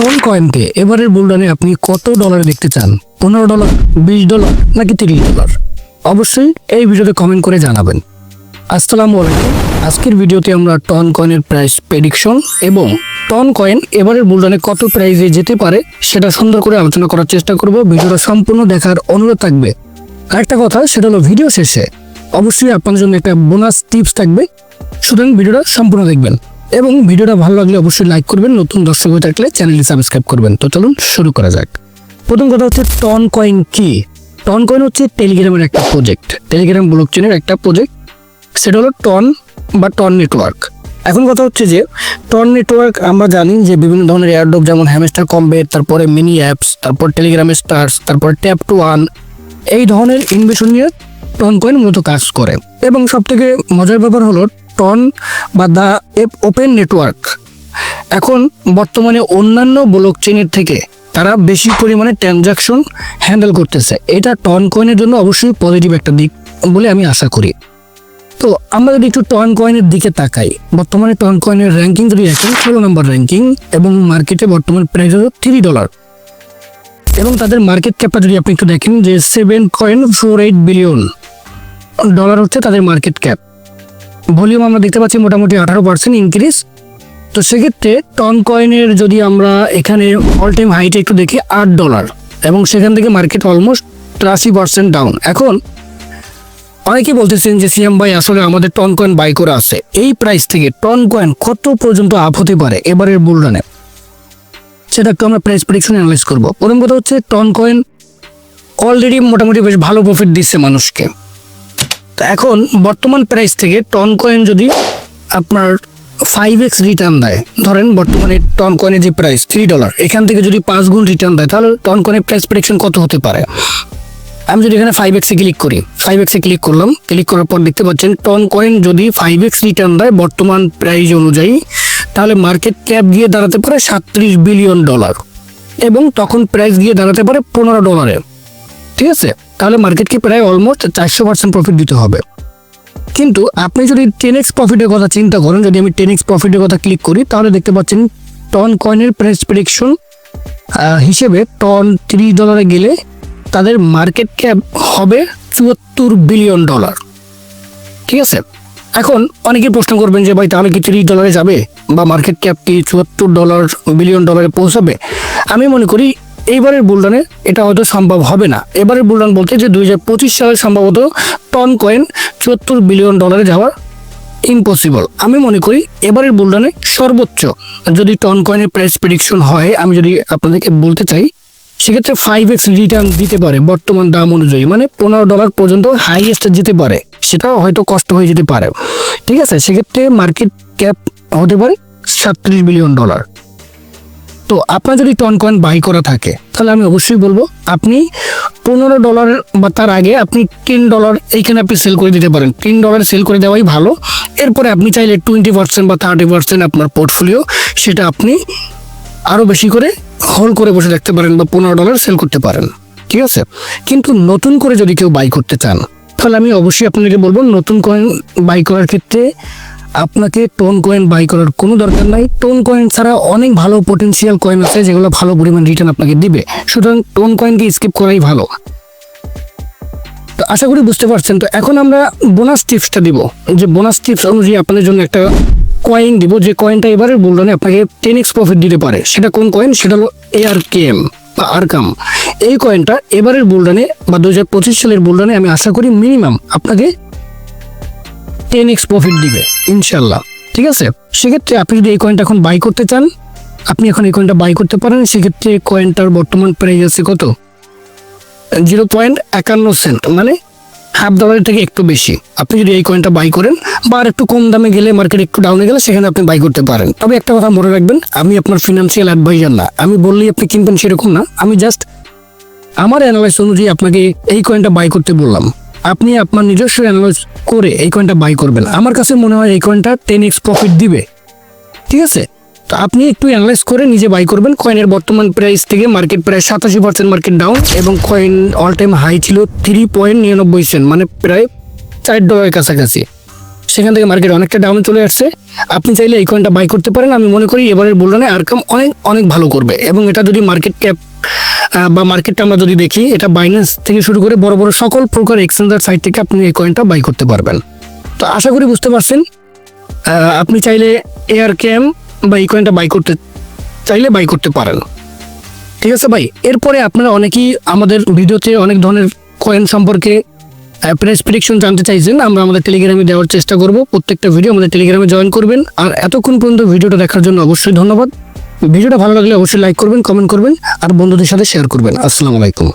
Ton কয়েনকে এবারের বুলডানে আপনি কত ডলারে দেখতে চান? পনেরো ডলার বিশ ডলার নাকি তিরিশ ডলার অবশ্যই এই ভিডিওতে কমেন্ট করে জানাবেন। আসসালামু আলাইকুম। আজকের ভিডিওতে আমরা টন কয়েনের প্রাইস প্রেডিকশন এবং টন কয়েন এবারের বুলডানে কত প্রাইসে যেতে পারে সেটা সুন্দর করে আলোচনা করার চেষ্টা করব। ভিডিওটা সম্পূর্ণ দেখার অনুরোধ থাকবে। আরেকটা কথা, সেটা হলো ভিডিও শেষে। অবশ্যই আপনাদের জন্য একটা বোনাস টিপস থাকবে। সুতরাং ভিডিওটা সম্পূর্ণ দেখবেন। এবং ভিডিওটা ভালো লাগলে অবশ্যই লাইক করবেন, নতুন দর্শক হয়ে থাকলে চ্যানেলটি সাবস্ক্রাইব করবেন। তো চলুন শুরু করা যাক। প্রথম কথা হচ্ছে টন কয়েন কি? টন কয়েন হচ্ছে টেলিগ্রামের একটা প্রজেক্ট টেলিগ্রাম ব্লক চেনের একটা প্রজেক্ট সেটা হলো টন বা টন নেটওয়ার্ক এখন কথা হচ্ছে যে টন নেটওয়ার্ক আমরা জানি যে বিভিন্ন ধরনের এয়ারড্রপ যেমন হ্যামস্টার কম্বেট তারপরে মিনি অ্যাপস তারপর টেলিগ্রামের স্টার্স তারপর ট্যাপ টু ওয়ান এই ধরনের ইনভেশন নিয়ে টন কয়েন মূলত কাজ করে। এবং সব থেকে মজার ব্যাপার হলো টন বা দ্য ওপেন নেটওয়ার্ক এখন বর্তমানে অন্যান্য ব্লক চেনের থেকে তারা বেশি পরিমাণে ট্রানজাকশন হ্যান্ডেল করতেছে। এটা টন কয়েনের জন্য অবশ্যই পজিটিভ একটা দিক বলে আমি আশা করি। তো আমরা যদি একটু টন কয়েনের দিকে তাকাই, বর্তমানে টন কয়েনের র্যাঙ্কিং যদি দেখেন, ষোলো নম্বর র্যাঙ্কিং এবং মার্কেটে বর্তমান প্রাইস হলো থ্রি ডলার এবং তাদের মার্কেট ক্যাপটা যদি আপনি একটু দেখেন, যে seven coin four eight billion dollar হচ্ছে তাদের মার্কেট ক্যাপ ভলিউম আমরা দেখতে পাচ্ছি মোটামুটি আঠারো পার্সেন্ট ইনক্রিজ তো সেক্ষেত্রে টন কয়েনের যদি আমরা এখানে অল টাইম হাইটে একটু দেখি, আট ডলার এবং সেখান থেকে মার্কেট অলমোস্ট আশি পার্সেন্ট ডাউন এখন অনেকে বলতেছেন যে সিএম ভাই, আসলে আমাদের টন কয়েন বাই করে আছে। এই প্রাইস থেকে টন কয়েন কত পর্যন্ত আপ হতে পারে এবারের বুলরানে সেটা একটু আমরা প্রাইস প্রেডিকশন অ্যানালাইজ করব। প্রথম কথা হচ্ছে টন কয়েন অলরেডি মোটামুটি বেশ ভালো প্রফিট দিচ্ছে মানুষকে। তো এখন বর্তমান প্রাইস থেকে টন কয়েন যদি আপনার ফাইভ এক্স রিটার্ন দেয়, ধরেন বর্তমানে টন কয়েনের যে প্রাইস থ্রি ডলার এখান থেকে যদি পাঁচ গুণ রিটার্ন দেয়, তাহলে টন কয়েনের প্রাইস প্রেডিকশন কত হতে পারে? আমি যদি এখানে ফাইভ এক্সে ক্লিক করি ফাইভ এক্সে ক্লিক করলাম ক্লিক করার পর দেখতে পাচ্ছেন টন কয়েন যদি ফাইভ এক্স রিটার্ন দেয় বর্তমান প্রাইস অনুযায়ী, তাহলে মার্কেট ক্যাপ গিয়ে দাঁড়াতে পারে সাতত্রিশ বিলিয়ন ডলার এবং তখন প্রাইস গিয়ে দাঁড়াতে পারে পনেরো ডলারে ঠিক আছে? তাহলে মার্কেটকে প্রায় অলমোস্ট চারশো পার্সেন্ট প্রফিট দিতে হবে। কিন্তু আপনি যদি টেন এক্স প্রফিটের কথা চিন্তা করেন, যদি আমি টেন এক্স প্রফিটের কথা ক্লিক করি, তাহলে দেখতে পাচ্ছেন টন কয়েনের প্রাইস প্রেডিকশন হিসেবে টন ত্রিশ ডলারে গেলে তাদের মার্কেট ক্যাপ হবে চুয়াত্তর বিলিয়ন ডলার ঠিক আছে? এখন অনেকে প্রশ্ন করবেন যে, ভাই, তাহলে কি তিরিশ ডলারে যাবে? বা মার্কেট ক্যাপ কি চুয়াত্তর ডলার বিলিয়ন ডলারে পৌঁছাবে? আমি মনে করি এইবারের বুলডানে এটা হয়তো সম্ভব হবে না। এবারের বুলডান বলতে যে দুই হাজার পঁচিশ সালে সম্ভবত টন কয়েন চুয়াত্তর বিলিয়ন ডলারে যাওয়ার ইম্পসিবল আমি মনে করি এবারের বুলডানে সর্বোচ্চ যদি টন কয়েনের প্রাইস প্রেডিকশন হয়, আমি যদি আপনাদেরকে বলতে চাই, সেক্ষেত্রে ফাইভ এক্স রিটার্ন দিতে পারে বর্তমান দাম অনুযায়ী। মানে পনেরো ডলার পর্যন্ত হাইয়েস্ট যেতে পারে। সেটাও হয়তো কষ্ট হয়ে যেতে পারে। ঠিক আছে? সেক্ষেত্রে মার্কেট ক্যাপ হতে পারে সাতত্রিশ বিলিয়ন ডলার তো আপনার যদি টন কয়েন বাই করা থাকে, তাহলে আমি অবশ্যই বলব, আপনি পনেরো ডলার বা তার আগে আপনি টেন ডলার এইখানে আপনি সেল করে দিতে পারেন। টেন ডলার সেল করে দেওয়াই ভালো। এরপরে আপনি চাইলে টোয়েন্টি পার্সেন্ট বা থার্টি পার্সেন্ট আপনার পোর্টফোলিও সেটা আপনি আরও বেশি করে হোল্ড করে বসে রাখতে পারেন বা পনেরো ডলার সেল করতে পারেন। ঠিক আছে? কিন্তু নতুন করে যদি কেউ বাই করতে চান, তাহলে আমি অবশ্যই আপনাদেরকে বলব, নতুন কয়েন বাই করার ক্ষেত্রে আপনাকে টোন কয়েন বাই করার কোনো দরকার নাই। টোন কয়েন ছাড়া অনেক ভালো পটেনশিয়াল কয়েন আছে যেগুলো ভালো পরিমাণ রিটার্ন আপনাকে দিবে। সুতরাং টোন কয়েনকে স্কিপ করাই ভালো। তো আশা করি বুঝতে পারছেন। তো এখন আমরা বোনাস টিপসটা দিব। যে বোনাস টিপস অনুযায়ী আপনাদের জন্য একটা কয়েন দিব। যে কয়েনটা এবারে বুলডনে আপনাকে টেন এক্স প্রফিট দিতে পারে। সেটা কোন কয়েন সেটা হলো এআর কে এম বা আরকাম এই কয়েনটা এবারের বুলডনে বা দু হাজার পঁচিশ সালের বুলডনে আমি আশা করি মিনিমাম আপনাকে টেন এক্স প্রফিট দিবে, ইনশাল্লাহ। ঠিক আছে? সেক্ষেত্রে আপনি যদি এই কয়েনটা এখন বাই করতে চান, আপনি এখন এই কয়েনটা বাই করতে পারেন, সেক্ষেত্রে কয়েনটার বর্তমান প্রাইস আছে কত? জিরো পয়েন্ট একান্ন সেন্ট মানে হাফ ডলারের থেকে একটু বেশি। আপনি যদি এই কয়েনটা বাই করেন, বা আর একটু কম দামে গেলে মার্কেট একটু ডাউনে গেলে, সেখানে আপনি বাই করতে পারেন। তবে একটা কথা মনে রাখবেন, আমি আপনার ফিনান্সিয়াল অ্যাডভাইজার না। আমি বললেই আপনি কিনবেন সেরকম না। আমি জাস্ট আমার অ্যানালাইস অনুযায়ী আপনাকে এই কয়েনটা বাই করতে বললাম। আপনি আপনার নিজস্ব অ্যানালাইজ করে এই কয়েনটা বাই করবেন। আমার কাছে মনে হয় এই কয়েনটা টেন এক্স প্রফিট দিবে। ঠিক আছে? তো আপনি একটু অ্যানালাইজ করে নিজে বাই করবেন। কয়েনের বর্তমান প্রাইস থেকে মার্কেট প্রায় সাতাশি পার্সেন্ট মার্কেট ডাউন এবং কয়েন অল টাইম হাই ছিল থ্রি পয়েন্ট নিরানব্বই সেন্ট মানে প্রায় চার ডলারের কাছাকাছি। সেখান থেকে মার্কেট অনেকটা ডাউনে চলে আসছে। আপনি চাইলে এই কয়েনটা বাই করতে পারেন। আমি মনে করি এবারের বুলরানে আরকাম অনেক অনেক ভালো করবে। এবং এটা যদি মার্কেট ক্যাপ বা মার্কেটটা আমরা যদি দেখি, এটা বাইন্যান্স থেকে শুরু করে বড় বড় সকল প্রকার এক্সচেঞ্জার সাইট থেকে আপনি এই কয়েনটা বাই করতে পারবেন। তো আশা করি বুঝতে পারছেন। আপনি চাইলে এয়ার ক্যাম বা এই কয়েনটা বাই করতে, চাইলে বাই করতে পারেন। ঠিক আছে ভাই? এরপরে আপনারা অনেকেই আমাদের ভিডিওতে অনেক ধরনের কয়েন সম্পর্কে প্রেস প্রেডিকশন জানতে চাইছেন, আমরা আমাদের টেলিগ্রামে দেওয়ার চেষ্টা করব। প্রত্যেকটা ভিডিও আমাদের টেলিগ্রামে জয়েন করবেন। আর এতক্ষণ পর্যন্ত ভিডিওটা দেখার জন্য অবশ্যই ধন্যবাদ। ভিডিওটা ভালো লাগলে অবশ্যই লাইক করবেন কমেন্ট করবেন, আর বন্ধুদের সাথে শেয়ার করবেন। আসসালামু আলাইকুম।